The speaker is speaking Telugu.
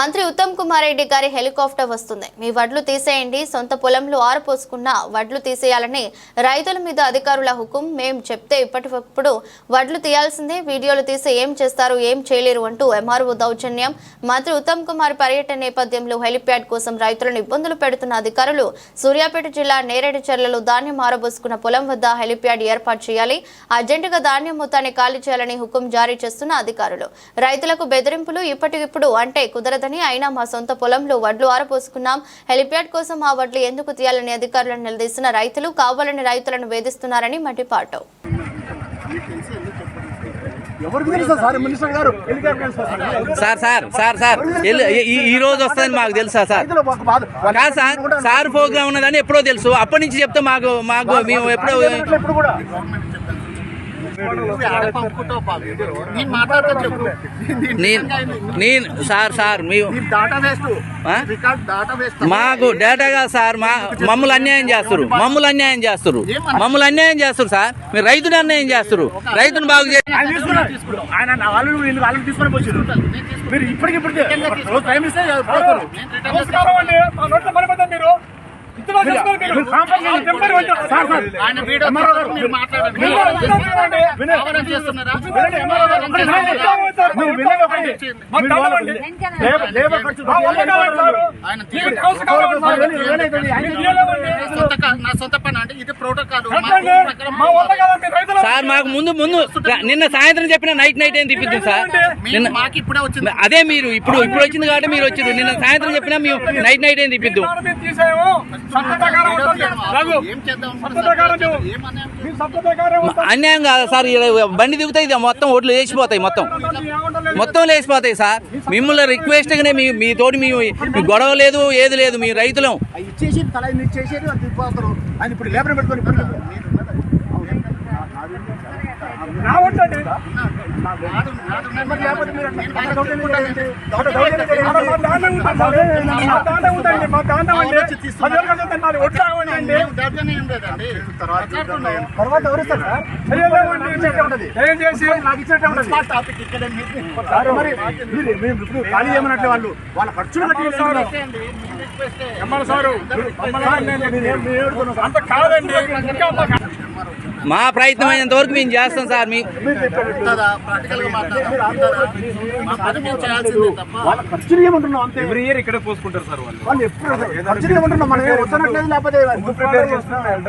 మంత్రి ఉత్తమ్ కుమార్ రెడ్డి గారి హెలికాప్టర్ వస్తుంది. మీ వడ్లు తీసేయండి. సొంత పొలంలో ఆరపోసుకున్న వడ్లు తీసేయాలని రైతుల మీద అధికారుల హుకుం. మేం చెప్తే ఇప్పటికప్పుడు వడ్లు తీయాల్సిందే. వీడియోలు తీసి ఏం చేస్తారు ఏం చేయలేరు అంటూ ఎంఆర్ఓ దౌర్జన్యం. మంత్రి ఉత్తమ్ కుమార్ పర్యటన నేపథ్యంలో హెలిప్యాడ్ కోసం రైతులను ఇబ్బందులు పెడుతున్న అధికారులు సూర్యాపేట జిల్లా నేరేడు నేరేడుచర్లలో ధాన్యం ఆరబోసుకున్న పొలం వద్ద హెలిప్యాడ్ ఏర్పాటు చేయాలి. అర్జెంటుగా ధాన్యం మొత్తాన్ని ఖాళీ చేయాలని హుకుం జారీ చేస్తున్న అధికారులు. రైతులకు బెదిరింపులు ఇప్పటికిప్పుడు అంటే కుదరదని అయినా మా సొంత పొలంలో వడ్లు ఆరపోసుకున్నాం హెలిప్యాడ్ కోసం ఆ వడ్లు ఎందుకు తీయాలని అధికారులను నిలదీసిన రైతులు కావాలని రైతులను వేధిస్తున్నారని సార్? సార్. సార్ సార్ ఎల్లు- ఈ- రోజు వస్తుందని మాకు తెలుసా సార్? కాదు సార్ సార్ ప్రోగ్రామ్ ఉన్నదని ఎప్పుడో తెలుసు. అప్పటి నుంచి చెప్తే మాకు మాకు మేము ఎప్పుడో నేను సార్ సార్ మాకు డేటాగా సార్. మా మమ్మల్ని అన్యాయం చేస్తారు మమ్మల్ని అన్యాయం చేస్తారు మమ్మల్ని అన్యాయం చేస్తారు సార్. మీరు రైతుని అన్యాయం చేస్తారు రైతుని బాగు చే ఆయన తీసుకున్నారు ఆయన నా వాళ్ళు వీళ్ళు వాళ్ళని తీసుకొని వచ్చారు మీరు ఇప్పటికిప్పటికే రోజు టైం ఇస్తే పోతారు. నమస్కారం అండి. మా నోట్లో పడిపోతాం మీరు. ఆయన వీడియో మీరు. నా సొంత పని అంటే ఇది ప్రోటోకాల్ సార్ మాకు ముందు ముందు నిన్న సాయంత్రం చెప్పిన నైట్ నైట్ ఏం తిప్పిద్దాం సార్? నిన్న మాకు ఇప్పుడే వచ్చింది. అదే మీరు ఇప్పుడు ఇప్పుడు వచ్చింది కాబట్టి మీరు వచ్చారు నిన్న సాయంత్రం చెప్పినా మేము నైట్ నైట్ ఏం తిప్పిద్దాం? అన్యాయం కాదు సార్ బండి దిగుతాయి ఇది మొత్తం ఓట్లు వేసిపోతాయి మొత్తం. మొత్తం లేచిపోతాయి సార్ మిమ్మల్ని రిక్వెస్ట్ గానే మీ మీ తోటి మీ గొడవ లేదు ఏది లేదు మీ రైతులం లేకపోతే మా దాంట్లో అండి. పదివేలు ఆగండి అండి. తర్వాత ఎవరిస్తారు సార్. దయచేసి ఖాళీ చేయమన్నట్లే వాళ్ళు. వాళ్ళ ఖర్చులు కట్టి సారు. అంత కాదండి. మా ప్రయత్నం అయినంత వరకు మేము చేస్తాం సార్ మీ ఎవ్రీ ఇయర్ ఇక్కడే పోసుకుంటారు సార్ వాళ్ళు.